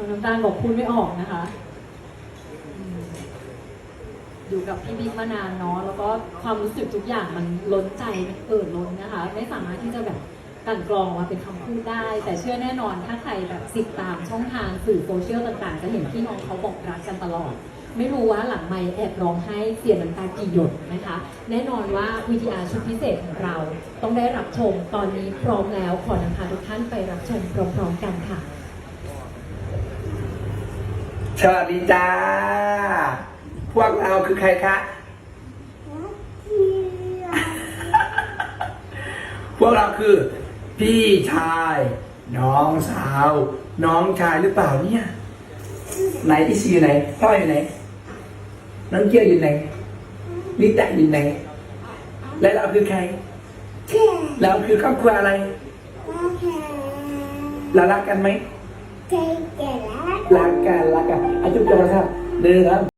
น้องน้ำตาลบอกพูดไม่ออกนะคะ อยู่กับพี่บิ๊กมานานเนาะแล้วก็ความรู้สึกทุกอย่างมันล้นใจมันเอ่อล้นนะคะ ไม่สามารถที่จะแบบกันกรองมาเป็นคำพูดได้ แต่เชื่อแน่นอนถ้าใครแบบติดตามช่องทางสื่อโซเชียลต่างๆ จะเห็นพี่น้องเขาบอกรักกันตลอด ไม่รู้ว่าหลังไม่แอบร้องไห้เสียน้ำตากี่หยดนะคะ แน่นอนว่าวิทยาชุดพิเศษของเราต้องได้รับชมตอนนี้พร้อมแล้วขอนำพาทุกท่านไปรับชมพร้อมๆกันค่ะ สวัสดีจ้า พวกเราคือใครคะ พวกเราคือ พี่ชาย น้องสาว น้องชายหรือเปล่าเนี่ย ไหนอีซีอยู่ไหนพ่ออยู่ไหน น้องเกียวอยู่ไหนลิตะอยู่ไหน และเราคือใคร เราคือครอบครัวอะไร เรารักกันไหมรัก กันรักกันอาจุ๊บจุ๊บครับหนึ่งครับ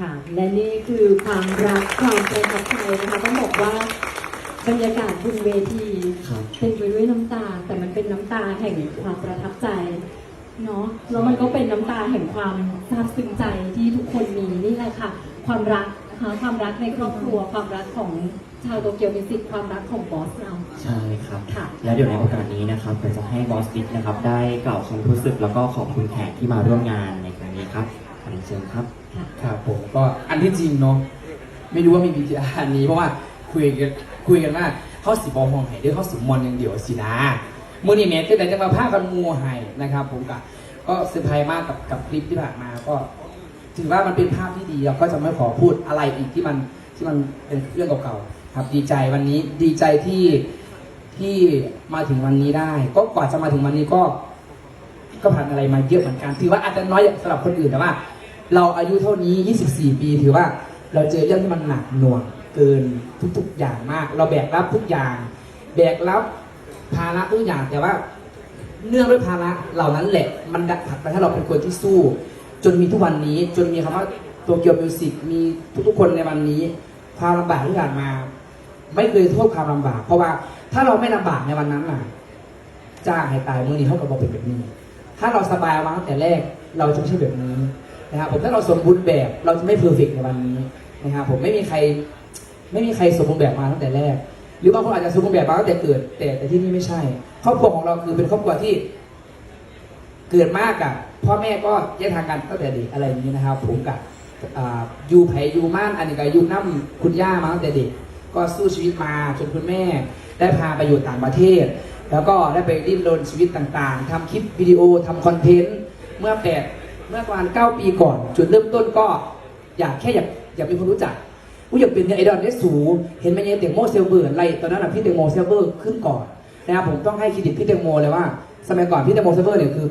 ค่ะ และนี่คือความรักความเป็นกับใครนะคะต้องบอกว่าบรรยากาศบนเวทีครับ เต็มไปด้วยน้ำตา แต่มันเป็นน้ำตาแห่งความประทับใจเนาะแล้วมันก็เป็นน้ำตาแห่งความซาบซึ้งใจที่ทุกคนมีนี่แหละค่ะ ความรักนะคะความรักในครอบครัว ความรักของชาวโตเกียวมิวสิกความรักของบอสเรา ใช่ครับ ค่ะ และเดี๋ยวในโอกาสนี้นะครับเราจะให้บอสบิ๊กนะครับ ได้กล่าวความรู้สึกแล้วก็ขอบคุณแขกที่มาร่วมงานในครั้งนี้ครับขอ เรียนเชิญครับค่ะครับผมก็อันที่จริงเนาะไม่รู้ว่ามีวิธีอันนี้เพราะว่าคุยกันคุยกันว่าเขาสิบอมองไห้ด้วยเขาสิมอนอย่างเดียวสินะมือนี่เมทที่ไหนจะมาพากันมัวไห้นะครับ ผมก็ก็เซอร์ไพรส์มากกับกับคลิปที่ผ่านมาก็ ถือว่ามันเป็นภาพที่ดีเราก็จะไม่ขอพูดอะไรอีกที่มันที่มันเป็นเรื่องเก่าๆครับ ดีใจวันนี้ดีใจที่ที่มาถึงวันนี้ได้ ก็กว่าจะมาถึงวันนี้ก็ ก็ผ่านอะไรมาเยอะเหมือนกัน ถือว่าอาจจะน้อยสำหรับคนอื่นแต่ว่า เราอายุเท่านี้ 24 ปี ถือว่าเราเจอเรื่องที่มันหนักหน่วงเกินทุกๆอย่างมาก เราแบกรับทุกอย่าง แบกรับภาระทุกอย่างแต่ว่าเนื่องด้วยภาระเหล่านั้นแหละมันดักผักดันให้เราเป็นคนที่สู้ จนมีทุกวันนี้จนมีคำว่าโตเกียวมิวสิกมีทุกๆคนในวันนี้ ความลำบากที่ผ่านมา ไม่เคยโทษความลำบาก เพราะว่าถ้าเราไม่ลำบากในวันนั้นน่ะจ้างให้ตายมือนี้เท่ากับบอกเป็นแบบนี้ ถ้าเราสบายมาตั้งแต่แรกเราจะไม่ใช่แบบนี้นะครับผมถ้าเราสมบูรณ์แบบเราจะไม่เพอร์เฟกในวันนี้นะครับผมไม่มีใครไม่มีใครสมบูรณ์แบบมาตั้งแต่แรก หรือบางคนอาจจะสมบูรณ์แบบมาตั้งแต่เกิด แต่แต่ที่นี่ไม่ใช่ ครอบครัวของเราคือเป็นครอบครัวที่เกิดมากอะพ่อแม่ก็แยกทางกันตั้งแต่เด็กอะไรอย่างนี้นะครับ ผมกับอยูไผ่ยูม่านอันนี้ก็ยูน้ำคุณย่ามาตั้งแต่เด็ก ก็สู้ชีวิตมาจนคุณแม่ได้พาไปอยู่ต่างประเทศ แล้วก็ได้ไปดิ้นรนชีวิตต่างๆทำคลิปวิดีโอทำคอนเทนต์เมื่อแปดเมื่อประมาณเก้าปีก่อน จุดเริ่มต้นก็อยากแค่อยากอยากมีคนรู้จักกูอยากเป็นไอดอลได้สูงเห็นไหมเนี่ยเตียงโมเซลเบิร์นอะไรตอนนั้นนะพี่เตียงโมเซลเบิร์ขึ้นก่อนนะครับผมต้องให้เครดิตพี่เตียงโมเลยว่า สมัยก่อนพี่เตียงโมเซลเบิร์เนี่ยคือ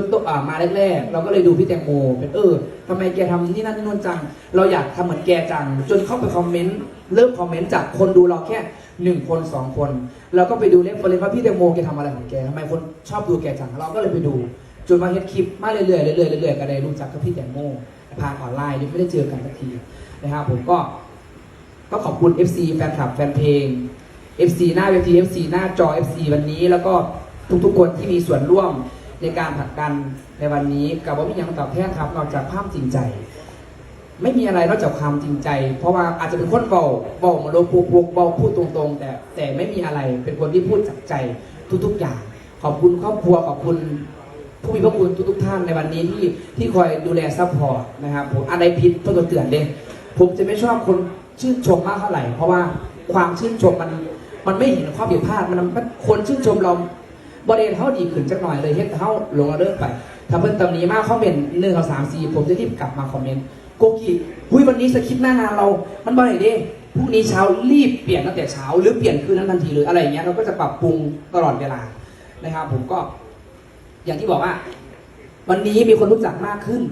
นต้นอ่ามาแรกๆ เราก็เลยดูพี่แตงโมเป็นเออทำไมแกทำนี่นั่นนี่นู่นจัง เราอยากทำเหมือนแกจัง จนเข้าไปคอมเมนต์เริ่มคอมเมนต์จากคนดูเราแค่หนึ่งคนสองคน เราก็ไปดูเล่นคนเลยว่าพี่แตงโมแกทำอะไรของแกทำไมคนชอบดูแกจัง เราก็เลยไปดู จนมาเฮ็ดคลิปมาเรื่อยๆเรื่อยๆเรื่อยๆก็ได้รู้จักกับพี่แตงโมผ่านออนไลน์ยังไม่ได้เจอกันสักทีนะครับผมก็ก็ขอบคุณ FC แฟนคลับแฟนเพลง FC หน้าเวที FC หน้าจอ FC วันนี้แล้วก็ทุกๆคนที่มีส่วนร่วม ในการผลักดันในวันนี้กับว่ามีอย่างตอบแทนครับนอกจากภาพจริงใจ ไม่มีอะไรนอกจากความจริงใจ เพราะว่าอาจจะเป็นคนเบาเบามาโลพูพวกเบาพูดตรงๆ แต่แต่ไม่มีอะไรเป็นคนที่พูดจากใจทุกๆอย่าง ขอบคุณครอบครัวขอบคุณผู้มีพระคุณทุกๆท่านในวันนี้ที่ที่คอยดูแลซัพพอร์ตนะครับผมอะไรผิดต้อเตือนเลยผมจะไม่ชอบคนชื่นชมมากเท่าไหร่ เพราะว่าความชื่นชมมันมันไม่เห็นความผิดพลาดมันมันคนชื่นชมเรา บริเวณเท่าดีขึ้นจักหน่อยเลยเฮ็ดเท่าลงระเลิกไปถ้าเพิ่นตำหนี้มากคอมเมนต์หนึ่งสองสามสี่ผมจะรีบกลับมาคอมเมนต์โกกีหุยวันนี้สคริปต์หน้างานเรา มันบ่อยเด้พรุ่งนี้เช้ารีบเปลี่ยนตั้งแต่เช้า หรือเปลี่ยนคืนนั้นทันทีเลยอะไรอย่างเงี้ยเราก็จะปรับปรุงตลอดเวลานะครับ ผมก็ อย่างที่บอกว่า วันนี้มีคนรู้จักมากขึ้น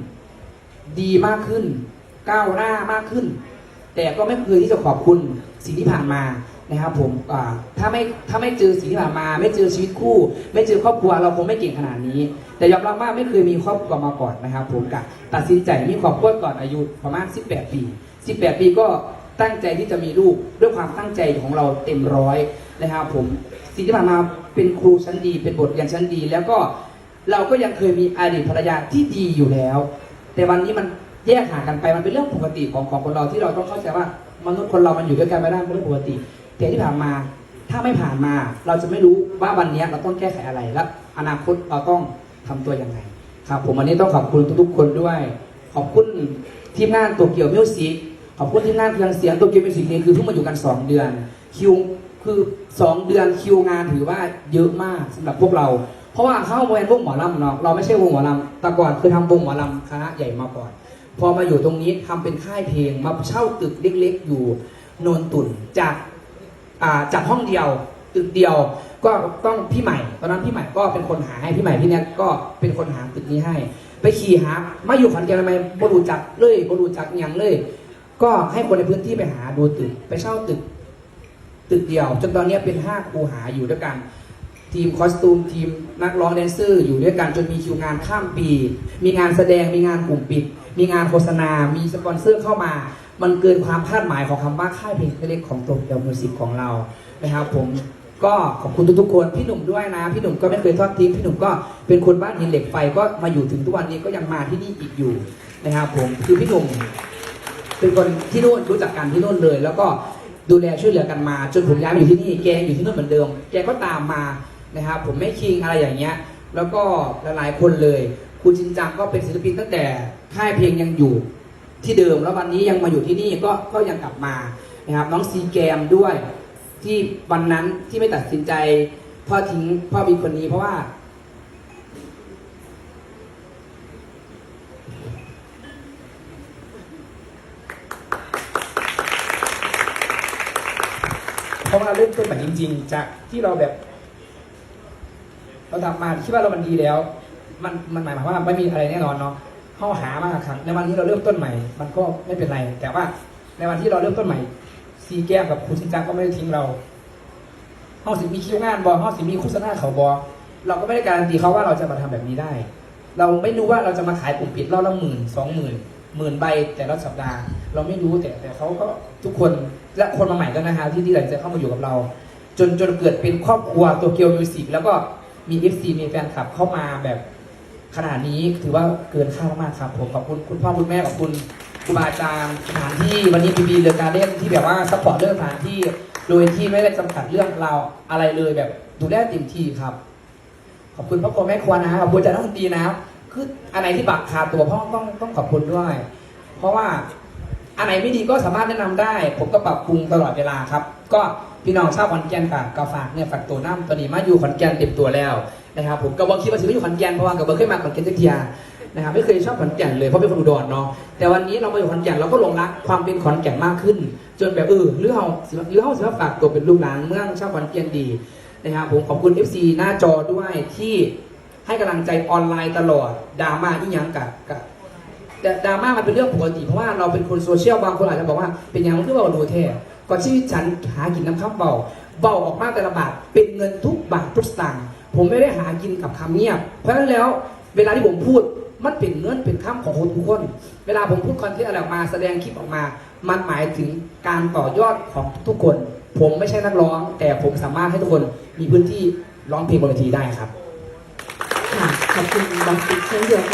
ดีมากขึ้น ก้าวหน้ามากขึ้น แต่ก็ไม่เคยที่จะขอบคุณสิ่งที่ผ่านมา นะครับผมถ้าไม่ถ้าไม่เจอสิ่งที่ผ่านมา ไม่เจอชีวิตคู่ ไม่เจอครอบครัวเราคงไม่เก่งขนาดนี้ แต่ยอมรับว่าไม่เคยมีครอบครัวมาก่อนนะครับ ผมกะตัดสินใจมีครอบครัวก่อนอายุประมาณ 18 ปี 18 ปีก็ตั้งใจที่จะมีลูกด้วยความตั้งใจของเราเต็มร้อยนะครับผมสิ่งที่ผ่านมาเป็นครูชั้นดี เป็นบทเรียนชั้นดี แล้วก็เราก็ยังเคยมีอดีตภรรยาที่ดีอยู่แล้ว แต่วันนี้มันแยกห่างกันไปมันเป็นเรื่องปกติของของคนเราที่เราต้องเข้าใจว่ามนุษย์คนเรามันอยู่ด้วยกันไม่ได้เป็นเรื่องปกติ แต่ที่ผ่านมา ถ้าไม่ผ่านมา เราจะไม่รู้ว่าวันนี้เราต้องแก้ไขอะไรและอนาคตเราต้องทำตัวยังไง ครับ ผมวันนี้ต้องขอบคุณทุกๆ คนด้วย ขอบคุณทีมงานตัวเกี่ยวมิวสิกขอบคุณทีมงานเครื่องเสียงตัวเกี่ยวมิวสิกนี่คือเพิ่งมาอยู่กัน 2 เดือนคิวคือ2เดือนคิวงานถือว่าเยอะมากสำหรับพวกเรา เพราะว่าเข้าเวนวงหมอลำเนาะเราไม่ใช่วงหมอลำแต่ก่อนคือทำวงหมอลำคณะใหญ่มาก่อน พอมาอยู่ตรงนี้ทำเป็นค่ายเพลงมาเช่าตึกเล็กๆอยู่โนนตุ่นจาก จากห้องเดียวตึกเดียวก็ต้องพี่ใหม่ ตอนนั้นพี่ใหม่ก็เป็นคนหาให้พี่ใหม่พี่แนทก็เป็นคนหาตึกนี้ให้ ไปขี่หามาอยู่ขอนแก่นทำไมบรูจักเลยบรูจักย่างเลย ก็ให้คนในพื้นที่ไปหาดูตึก ไปเช่าตึก ตึกเดียว จนตอนนี้เป็นห้าครูหาอยู่ด้วยกัน ทีมคอสตูมทีมนักร้องแดนเซอร์อยู่ด้วยกันจนมีคิวงานข้ามปี มีงานแสดงมีงานกลุ่มปิด มีงานโฆษณา มีสปอนเซอร์เข้ามา มันเกินความคาดหมายของคำว่าค่ายเพลงเล็กของตัวเดียวมิวสิกของเรานะครับผมก็ขอบคุณทุกๆคนพี่หนุ่มด้วยนะ พี่หนุ่มก็ไม่เคยทอดทิ้งพี่หนุ่มก็เป็นคนบ้านหินเหล็กไฟก็มาอยู่ถึงทุกวันนี้ก็ยังมาที่นี่อีกอยู่นะครับผมคือพี่หนุ่มเป็นคนที่นู่นรู้จักกันที่นู่นเลย แล้วก็ดูแลช่วยเหลือกันมา จนผมย้ายมาอยู่ที่นี่แกอยู่ที่นู่นเหมือนเดิม แกก็ตามมานะครับผมไม่คิงอะไรอย่างเงี้ย แล้วก็หลายๆคนเลย คุณจินจังก็เป็นศิลปินตั้งแต่ค่ายเพลงยังอยู่ ที่เดิมแล้ววันนี้ยังมาอยู่ที่นี่ก็ก็ยังกลับมานะครับน้องซีแกมด้วยที่วันนั้นที่ไม่ตัดสินใจพ่อทิ้งพ่อมีคนนี้เพราะว่า เพราะว่าเริ่มต้นแบบจริง ๆ จากที่เราแบบ เราทำมาคิดว่าเรามันดีแล้ว มันมันหมายความว่าไม่มีอะไรแน่นอนเนาะ เข้าหามากครับ ในวันที่เราเริ่มต้นใหม่ มันก็ไม่เป็นไร แต่ว่าในวันที่เราเริ่มต้นใหม่ ซีแก้วกับครูชินจังก็ไม่ได้ทิ้งเราห้องสิมีคิวงานบอห้องสิมีโฆษณาเขาบอเราก็ไม่ได้การันตีเขาว่าเราจะมาทำแบบนี้ได้ เราไม่รู้ว่าเราจะมาขายกลุ่มปิดรอบละหมื่นสองหมื่นหมื่นใบแต่ละสัปดาห์ เราไม่รู้แต่แต่เขาก็ทุกคนและคนมาใหม่ก็นะฮะที่ที่หลังจะเข้ามาอยู่กับเรา จนจนเกิดเป็นครอบครัวตัวเกียวมิวสิกแล้วก็มี FC มีแฟนคลับเข้ามาแบบ ขนาดนี้ถือว่าเกินคาดมากครับผมขอบคุณคุณพ่อคุณแม่ขอบคุณครูบาอาจารย์สถานที่วันนี้พีบีเรือการเล่นที่แบบว่าซัพพอร์ตเรื่องสถานที่ โดยที่ไม่ได้จำกัดเรื่องเราวอะไรเลยแบบดูแลเต็มที่ครับ ขอบคุณพ่อครัวแม่ครัวนะขอบคุณอาจารย์นักดนตรีนะครับคืออะไรที่บักขาดตัวพ่อต้องต้องขอบคุณด้วย เพราะว่าอันไหนไม่ดีก็สามารถแนะนำได้ ผมก็ปรับปรุงตลอดเวลาครับ ก็พี่น้องชาวขอนแก่นกับกาฝากเนี่ยฝากตัวน้ำตัวนี้มาอยู่ขอนแก่นเต็มตัวแล้ว นะครับผมก็บอกคิดว่าสิไม่อยู่ขอนแก่นเพราะว่ากับเบิร์เคยมาขอนแก่นสักทียนะครับไม่เคยชอบขอนแก่นเลยเพราะเป็นคนอุดรเนาะแต่วันนี้เรามาอยู่ขอนแก่นเราก็หลงรักความเป็นขอนแก่นมากขึ้น จนแบบเออหรือเราสิหรือเราสิมาฝากตัวเป็นลูกหลานเมืองชาวขอนแก่นดีนะครับผมขอบคุณ FC หน้าจอด้วยที่ให้กำลังใจออนไลน์ตลอดดราม่าที่ยังกับกับแต่ดราม่ามันเป็นเรื่องปกติเพราะว่าเราเป็นคนโซเชียลบางคนอาจจะบอกว่าเป็นอย่างที่เราดูเท่ก่อนชีวิตฉันหากินน้ำข้าวเบาเบาออกมาแต่ละบาทเป็นเงินทุกบาททุกสตางค์ ผมไม่ได้หากินกับคำเงียบ เพราะฉะนั้นแล้วเวลาที่ผมพูดมันเป็นเงินเป็นคำของคนทุกคน เวลาผมพูดคอนเทนต์อะไรออกมาแสดงคลิปออกมา มันหมายถึงการต่อยอดของทุกคน ผมไม่ใช่นักร้อง แต่ผมสามารถให้ทุกคนมีพื้นที่ร้องเพลงบนเวทีได้ครับขอบคุณบอสบิ๊กเช่นเดียวกัน